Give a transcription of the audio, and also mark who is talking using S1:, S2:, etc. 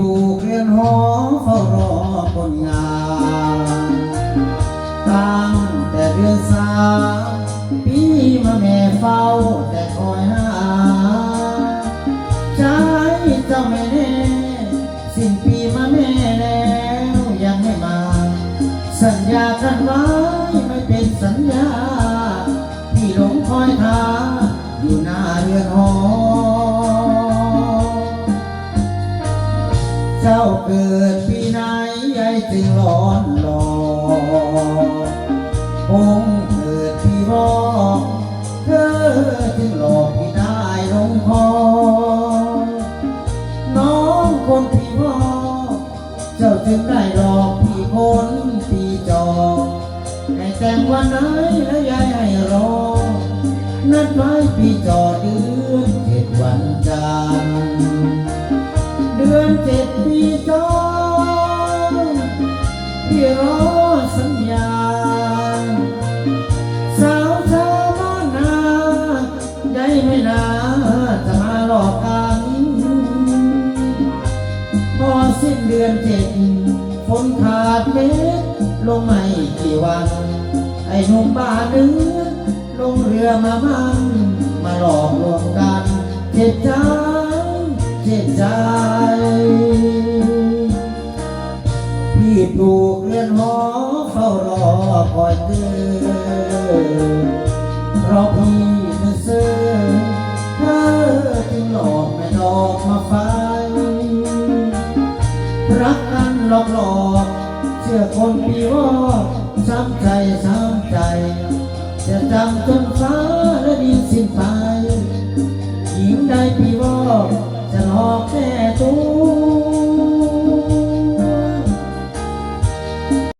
S1: ลูกเรียนหอเฝ้ารอคนงานตั้งแต่เดือนสามปีมาแม่เฝ้าแต่คอยหาใจเจ้าไม่แน่สิ้นปีมาแม่แล้วยังไม่มา สัญญากันไว้ไม่เป็นสัญญา เจ้าเกิดปีไหนใหญ่จึงร้อนรอคงเกิดพี่บอเธอจึงหลอกพี่ได้ลงคอน้องคนพี่พ่อเจ้าจึงได้หลอกพี่คนปีจอให้แต่งวันไหนแล้วยายให้รอ นัดไว้ปีจอเดือนเจ็ดวันจันทร์เดือนเจ็ด พี่รอสัญญา สาวชาวบ้านนาได้ไม่นานจะมาหลอกกันพอสิ้นเดือนเจ็ดฝนขาดเม็ดลงไม่กี่วัน ไอ้หนุ่มบ้าเนื้อลงเรือมามันมาหลอกลวงกันเจ็บใจเจ็บใจพี่ ปลูกเรือนหอเฝ้ารอคอยเตือนเพราะพี่นั้นซื้อเธอจึงหลอกไม่ดอกมาไฟรักกันหลอกหลอกเชื่อคนปีวอกช้ำใจช้ำใจ จะจำจนฟ้าและดินสิ้นไปหญิงใดปีว